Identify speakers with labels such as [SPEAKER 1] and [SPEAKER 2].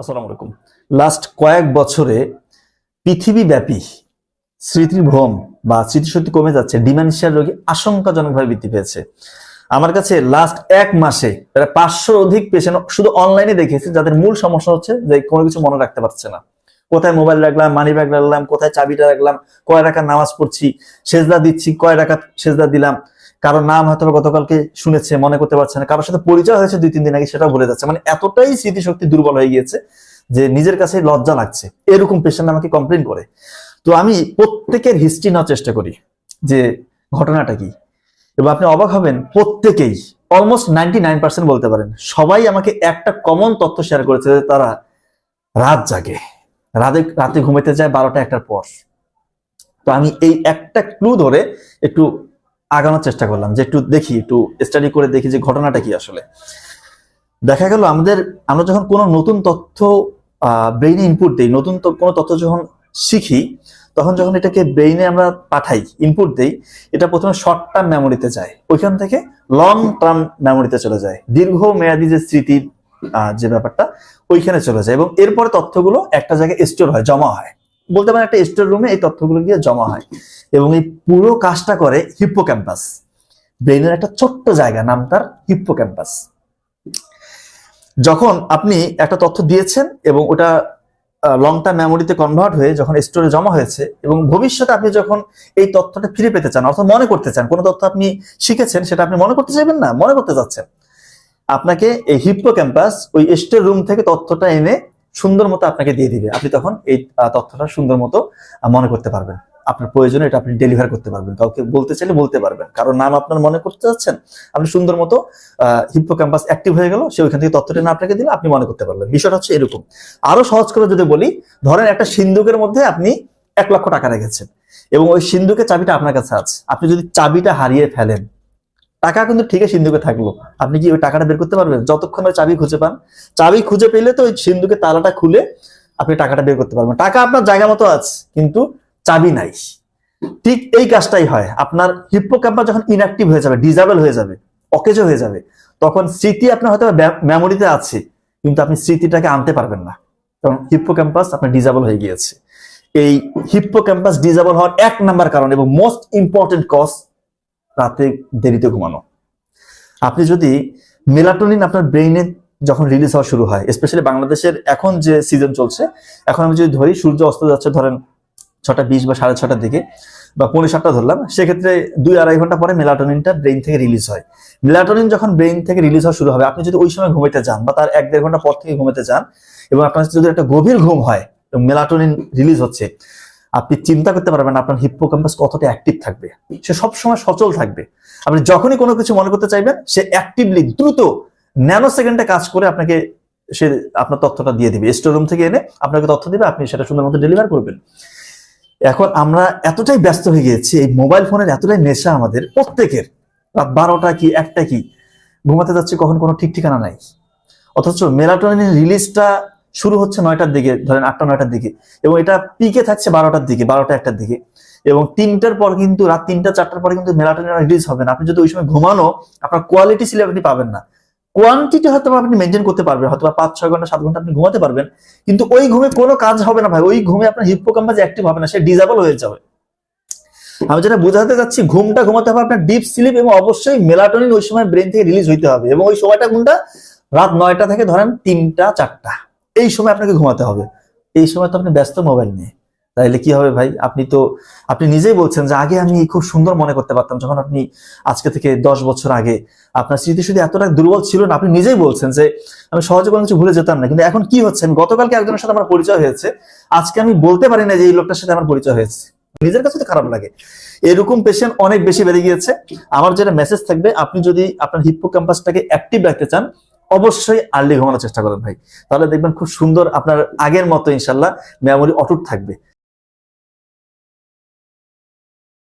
[SPEAKER 1] আসসালামু আলাইকুম। লাস্ট কয়েক বছরে পৃথিবীব্যাপী স্মৃতির ভ্রম বা স্মৃতিশক্তি কমে যাচ্ছে ডিমেনশিয়ার রোগী আশঙ্কাজনকভাবে বৃদ্ধি পেয়েছে। আমার কাছে লাস্ট এক মাসে প্রায় পাঁচশোর অধিক পেশেন্ট শুধু অনলাইনে দেখেছি, যাদের মূল সমস্যা হচ্ছে যে কোনো কিছু মনে রাখতে পারছে না। কোথায় মোবাইল রাখলাম মানি ব্যাগ রাখলাম, কোথায় চাবিটা রাখলাম, কয় টাকা নামাজ পড়ছি, সেজদা দিচ্ছি, কয় টাকা সেজদা দিলাম কারোর নাম হয়তো গতকালকে শুনেছে, মনে করতে পারছে না। কারোর সাথে পরিচয় হয়েছে দুই, তিন দিন আগে সেটা ভুলে যাচ্ছে। মানে এতটাই স্মৃতিশক্তি দুর্বল হয়ে গিয়েছে যে নিজের কাছে লজ্জা লাগছে। এরকম পেশেন্ট আমাকে কমপ্লেন করে। তো আমি প্রত্যেকের হিস্ট্রি নেওয়ার চেষ্টা করি যে ঘটনাটা কি। এবং আপনি অবাক হবেন, প্রত্যেকেই অলমোস্ট নাইনটি নাইন পার্সেন্ট বলতে পারেন, সবাই আমাকে একটা কমন তথ্য শেয়ার করেছে যে তারা রাত জাগে। রাতে রাতে ঘুমাইতে যায় বারোটা, একটার পর। তো আমি এই একটা ক্লু ধরে একটু আগানোর চেষ্টা করলাম, যে একটু দেখি, একটু স্টাডি করে দেখি যে ঘটনাটা কি আসলে। দেখা গেল আমাদের, আমরা যখন কোনো নতুন তথ্য ব্রেইনে ইনপুট দিই, নতুন কোনো তথ্য যখন শিখি, তখন যখন এটাকে ব্রেইনে আমরা পাঠাই ইনপুট দেই, এটা প্রথমে শর্ট টার্ম মেমোরিতে যায়। ওইখান থেকে লং টার্ম মেমোরিতে চলে যায়। দীর্ঘ মেয়াদি যে স্মৃতির যে ব্যাপারটা, ওইখানে চলে যায় এবং এরপরে তথ্যগুলো একটা জায়গায় স্টোর হয়, জমা হয়। বলতে পারেন একটা স্টোর রুমে এই তথ্যগুলো গিয়ে জমা হয়। এবং এই পুরো কাজটা করে হিপ্পো ক্যাম্পাস ব্রেইনের একটা ছোট্ট জায়গা, নাম তার হিপ্পোক্যাম্পাস। যখন আপনি একটা তথ্য দিয়েছেন এবং ওটা লং টার্ম মেমোরিতে কনভার্ট হয়ে যখন স্টোরে জমা হয়েছে এবং ভবিষ্যতে আপনি যখন এই তথ্যটা ফিরে পেতে চান, অর্থাৎ মনে করতে চান, কোনো তথ্য আপনি শিখেছেন সেটা আপনি মনে করতে চাইবেন না, মনে করতে চাচ্ছেন। আপনাকে এই হিপ্পো ক্যাম্পাস ওই স্টোর রুম থেকে তথ্যটা এনে সুন্দর মতো আপনাকে দিয়ে দিবে। আপনি তখন এই তথ্যটা সুন্দর মতো মনে করতে পারবেন। আপনার প্রয়োজনে এটা আপনি ডেলিভার করতে পারবেন। কাউকে বলতে চাইলে বলতে পারবেন। কারণ নাম আপনার মনে করতে চাচ্ছেন, আপনি সুন্দর মতো হিপ্পো ক্যাম্পাস অ্যাক্টিভ হয়ে গেল, সে ওইখান থেকে তথ্যটা না আপনাকে দিলে আপনি মনে করতে পারবেন। বিষয়টা হচ্ছে এরকম। আরও সহজ করে যদি বলি, ধরেন একটা সিন্ধুকের মধ্যে আপনি এক লক্ষ টাকা রেখেছেন এবং ওই সিন্ধুকের চাবিটা আপনার কাছে আছে। আপনি যদি চাবিটা হারিয়ে ফেলেন টাকা কিন্তু ঠিকই সিন্ধুকে থাকল। আপনি কি ওই টাকাটা বের করতে পারবেন? যতক্ষণ চাবি খুঁজে পান। চাবি খুঁজে পেলে তো ওই সিন্ধুকের তালাটা খুলে আপনি টাকাটা বের করতে পারবেন। টাকা আপনার জায়গা মতো আছে, কিন্তু চাবি নাই। ঠিক এই কাজটাই হয়। আপনার হিপ্পোক্যাম্পাস যখন ইনঅ্যাক্টিভ হয়ে যাবে ডিজাবল হয়ে যাবে, অকেজ হয়ে যাবে, তখন স্মৃতি আপনার হয়তো মেমোরিতে আছে, কিন্তু আপনি স্মৃতিটাকে আনতে পারবেন না। কারণ হিপ্পোক্যাম্পাস আপনার ডিজাবল হয়ে গিয়েছে। এই হিপ্পোক্যাম্পাস ডিজাবল হওয়ার এক নাম্বার কারণ এবং মোস্ট ইম্পর্টেন্ট কজ রাতে দেরিতে ঘুমানো। আপনি যদি মেলাটোনিন আপনার ব্রেইনে যখন রিলিজ হওয়া শুরু হয় স্পেশালি বাংলাদেশের এখন যে সিজন চলছে, এখন আমি যদি ধরি, সূর্য অস্ত যাচ্ছে ধরেন ছটা বিশ বা সাড়ে ছটার দিকে বা পৌনে সাতটা ধরলাম, সেক্ষেত্রে দুই আড়াই ঘণ্টা পরে মেলাটোনিনটা ব্রেইন থেকে রিলিজ হয়। মেলাটোনিন যখন ব্রেইন থেকে রিলিজ হওয়া শুরু হবে, আপনি যদি ওই সময় ঘুমাইতে যান বা তার এক দেড় ঘণ্টা পর থেকে ঘুমাতে যান এবং আপনার যদি একটা গভীর ঘুম হয় মেলাটোনিন রিলিজ হচ্ছে আপনি চিন্তা করতে পারবেন আপনার হিপ্পোক্যাম্পাস কতটা অ্যাক্টিভ থাকবে। সে সবসময় সচল থাকবে। আপনি যখনই কোনো কিছু মনে করতে চাইবেন, সে অ্যাক্টিভলি দ্রুত ন্যানো সেকেন্ডে কাজ করে আপনাকে সে আপনার তথ্যটা দিয়ে দিবে। স্টোর রুম থেকে এনে আপনাকে তথ্য দিবে, আপনি সেটা সুন্দর মতো ডেলিভার করবেন। এখন আমরা এতটাই ব্যস্ত হয়ে গিয়েছি, এই মোবাইল ফোনের এতটাই নেশা আমাদের প্রত্যেকের। রাত বারোটা কি, একটা কি? ঘুমাতে যাচ্ছে, কখন কোনো ঠিক ঠিকানা নাই। অথচ মেলাটোনিন রিলিজটা শুরু হচ্ছে নয়টার দিকে, ধরেন আটটা, নয়টার দিকে। এবং এটা পিকে থাকছে বারোটার দিকে, বারোটা, একটার দিকে। এবং তিনটার পর কিন্তু, রাত তিনটা, চারটার পরে কিন্তু মেলাটোনিন রিলিজ হবে না। আপনি যদি ওই সময় ঘুমানো, আপনার কোয়ালিটি স্লিপ আপনি পাবেন না। কোয়ান্টিটি হয়তো আপনি মেনটেন করতে পারবেন, হয়তো পাঁচ, ছয় ঘণ্টা, সাত ঘণ্টা আপনি ঘুমাতে পারবেন। কিন্তু ওই ঘুমে কোনো কাজ হবে না ভাই। ওই ঘুমে আপনার হিপ্পোক্যাম্পাস অ্যাক্টিভ হবে না, সে ডিজাবল হয়ে যাবে। আমি যেটা বোঝাতে চাচ্ছি, ঘুমটা ঘুমাতে হবে আপনার ডিপ স্লিপ এবং অবশ্যই মেলাটোনিন ওই সময় ব্রেন থেকে রিলিজ হইতে হবে। এবং ওই সময়টা কোনটা? রাত নয়টা থেকে ধরেন তিনটা, চারটা। এই সময় আপনাকে ঘুমাতে হবে। এই সময় তো আপনি ব্যস্ত মোবাইল নিয়ে। তাইলে কি হবে ভাই? আপনি তো, আপনি নিজেই বলছেন যে আগে আমি খুব সুন্দর মনে করতে পারতাম। যখন আপনি আজকে থেকে দশ বছর আগে আপনার স্মৃতি শুধু এতটা দুর্বল ছিল না, আপনি নিজেই বলছেন যে আমি সহজে কোনো কিছু ভুলে যেতাম না। কিন্তু এখন কি হচ্ছে? আমি গতকালকে একজনের সাথে আমার পরিচয় হয়েছে। আজকে আমি বলতে পারি না যে এই লোকটার সাথে আমার পরিচয় হয়েছে। নিজের কাছে তো খারাপ লাগে। এরকম পেশেন্ট অনেক বেশি বেড়ে গিয়েছে। আমার যেটা মেসেজ থাকবে, আপনি যদি আপনার হিপ্পো ক্যাম্পাসটাকে অ্যাক্টিভ রাখতে চান অবশ্যই আর্লি ঘুমানোর চেষ্টা করেন ভাই। তাহলে দেখবেন খুব সুন্দর আপনার আগের মতো ইনশাল্লাহ মেমোরি অটুট থাকবে।